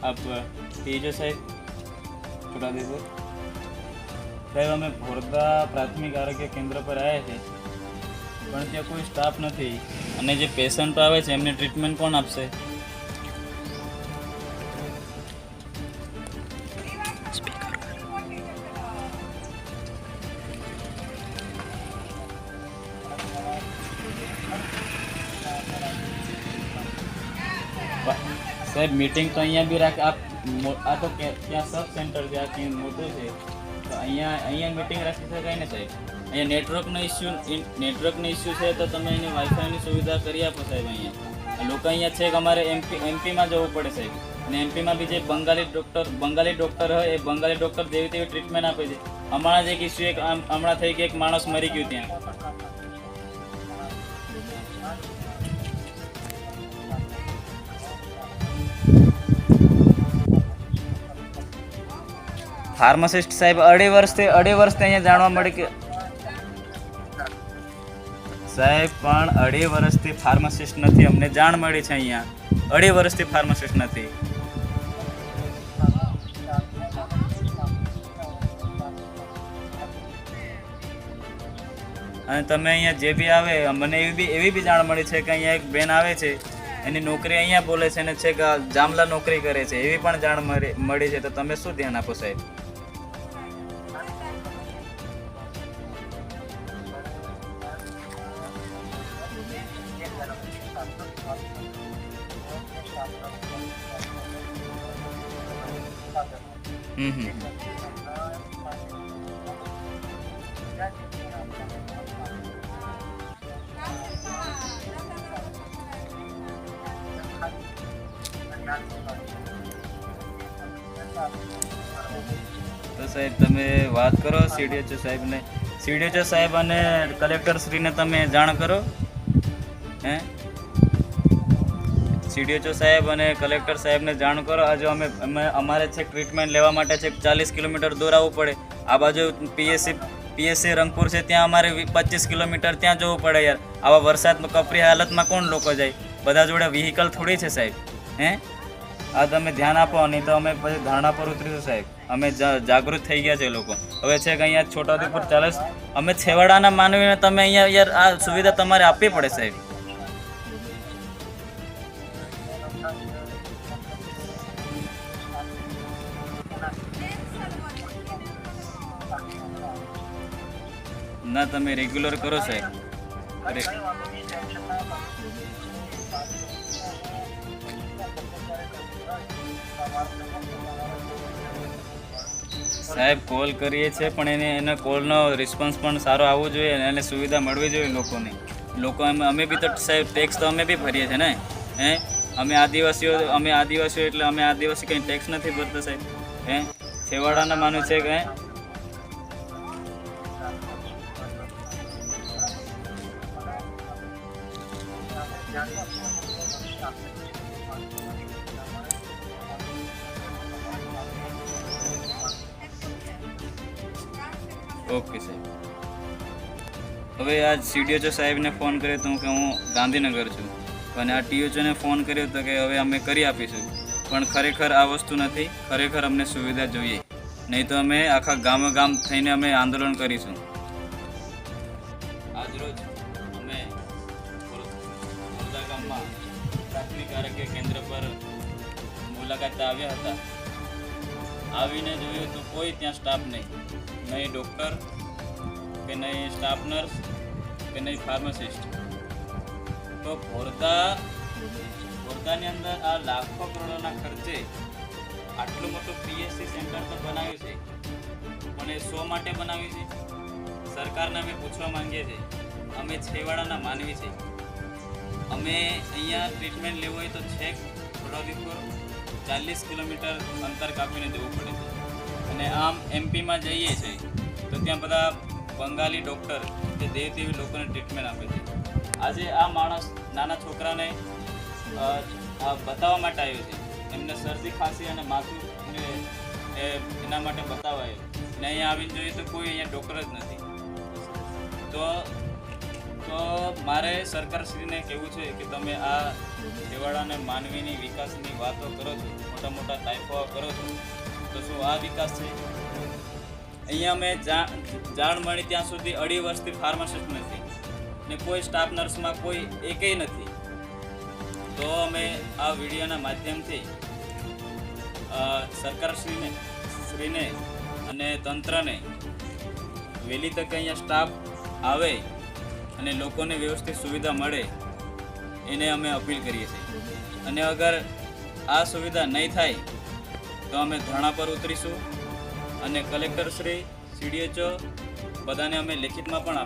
આપ ટીચર સાહેબ છોટાઉદેપુર સાહેબ અમે ભોરદા પ્રાથમિક આરોગ્ય કેન્દ્ર પર આવ્યા છે પણ ત્યાં કોઈ સ્ટાફ નથી અને જે પેશન્ટ આવે છે એમને ટ્રીટમેન્ટ કોણ આપશે સાહેબ મીટિંગ તો અહીંયા બી રાખ આપ આ તો ત્યાં સબ સેન્ટર છે, આ ત્યાં મોટું છે. તો અહીંયા અહીંયા મીટિંગ રાખી શકાય ને સાહેબ? અહીંયા નેટવર્કનો ઇસ્યુ નેટવર્કનો ઇસ્યુ છે તો તમે એની વાઈફાઈની સુવિધા કરી આપો સાહેબ અહીંયા. લોકો અહીંયા છે કે અમારે એમપી એમપીમાં જવું પડે સાહેબ. અને એમપીમાં બી જે બંગાળી ડૉક્ટર બંગાળી ડૉક્ટર હોય, એ બંગાળી ડૉક્ટર જેવી તેવી ટ્રીટમેન્ટ આપે છે. હમણાં જ એક ઇસ્યુ એક હમણાં થઈ કે એક માણસ મરી ગયું ત્યાં. ફાર્માસિસ્ટ સાહેબ અઢી વર્ષથી અઢી વર્ષથી અહીંયા જાણવા મળે કે સાહેબ, પણ અઢી વર્ષથી ફાર્માસિસ્ટ નથી. અમને જાણ મળી છે અહીંયા. અઢી વર્ષથી ફાર્માસિસ્ટ નથી. અને તમે અહીંયા જે બી આવે, મને એવી બી એવી બી જાણ મળી છે કે અહીંયા એક બેન આવે છે. એની નોકરી અહીંયા બોલે છે અને છે કે જામલા નોકરી કરે છે. એવી પણ જાણ મળી મળી છે. તો તમે શું ધ્યાન આપો સાહેબ? તો સાહેબ, તમે વાત કરો સીડીએચઓ સાહેબને. સીડીએચઓ સાહેબ અને કલેક્ટર શ્રીને તમે જાણ કરો. હે? સીડીએચઓ સાહેબ અને કલેક્ટર સાહેબને જાણ કરો. આજે અમે અમે અમારે છે ટ્રીટમેન્ટ લેવા માટે છે ચાલીસ કિલોમીટર દૂર આવવું પડે. આ બાજુ પીએસસી પીએસસી રંગપુર છે, ત્યાં અમારે પચીસ કિલોમીટર ત્યાં જવું પડે યાર. આવા વરસાદમાં કપરી હાલતમાં કોણ લોકો જાય? બધા જોડે વ્હીકલ થોડી છે સાહેબ. હે? આ તમે ધ્યાન આપો નહીં તો અમે પછી ધારણા પર ઉતરીશું સાહેબ. અમે જાગૃત થઈ ગયા છે લોકો. હવે છે કે અહીંયા છોટાઉદેપુર ચાલે અમે છેવાડાના માનવીને તમે અહીંયા યાર આ સુવિધા તમારે આપવી પડે સાહેબ. ના, તમે રેગ્યુલર કરો સાહેબ. સાહેબ કોલ કરીએ છીએ, પણ એને, એના કોલનો રિસ્પોન્સ પણ સારો આવવો જોઈએ અને એને સુવિધા મળવી જોઈએ લોકોને. લોકો અમે અમે બી તો, સાહેબ ટેક્સ તો અમે બી ભરીએ છીએ ને? હે? અમે આદિવાસીઓ અમે આદિવાસીઓ એટલે અમે આદિવાસી કંઈ ટેક્સ નથી ભરતા સાહેબ. હે? છેવાડાના માનું છે કે ઓકે, સાહેબ. હવે આ સીડીએચઓ સાહેબને ફોન કર્યો તો કે હું ગાંધીનગર છું. અને આ ટીએચઓને ફોન કર્યો તો કે હવે અમે કરી આપીશું. પણ ખરેખર આ વસ્તુ નથી. ખરેખર અમને સુવિધા જોઈએ. નહીં તો અમે આખા ગામે ગામ થઈને અમે આંદોલન કરીશું. મુલાકાતે આવ્યા હતા. આવીને જોયું તો કોઈ ત્યાં સ્ટાફ નહીં. નહીં ડૉક્ટર કે નહીં સ્ટાફ નર્સ કે નહીં ફાર્માસિસ્ટ તો ખોરદા ખોરદાની અંદર આ લાખો કરોડોના ખર્ચે આટલું મોટું પીએસસી સેન્ટર તો બનાવ્યું છે. પણ એ શો માટે બનાવ્યું છે? સરકારને અમે પૂછવા માંગીએ છીએ. અમે છેવાડાના માનવી છે અમે અહીંયા ટ્રીટમેન્ટ લેવું હોય તો છેક છોટાઉદેપુર ચાલીસ કિલોમીટર અંતર કાપીને જવું પડે. છે અને આમ એમપીમાં જઈએ છીએ, તો ત્યાં બધા બંગાળી ડૉક્ટર જે દેવ દેવી લોકોને ટ્રીટમેન્ટ આપે છે. આજે આ માણસ નાના છોકરાને બતાવવા માટે આવ્યો છે. એમને શરદી ખાંસી અને માથું એના માટે બતાવવા આવ્યો. ને અહીંયા આવીને જોઈએ તો કોઈ અહીંયા ડૉક્ટર જ નથી. તો તો મારે સરકારશ્રીને કહેવું છે કે તમે આ છેવાડાને માનવીની વિકાસની વાતો કરો છો, મોટા મોટા ટાઈપો કરો છો, તો શું આ વિકાસ છે? અહીંયા મેં જાણ મળી ત્યાં સુધી અઢી વર્ષથી ફાર્માસિસ્ટ નથી ને કોઈ સ્ટાફ નર્સમાં કોઈ એકેય નથી. તો અમે આ વિડીયોના માધ્યમથી સરકારશ્રીને, શ્રીને અને તંત્રને, વહેલી તકે અહીંયા સ્ટાફ આવે અને લોકોને વ્યવસ્થિત સુવિધા મળે, એને અમે અપીલ કરીએ છીએ. અને અગર આ સુવિધા નહીં થાય, તો અમે ધરણા પર ઉતરીશું અને કલેક્ટરશ્રી, સીડીએચઓ બધાને અમે લેખિતમાં પણ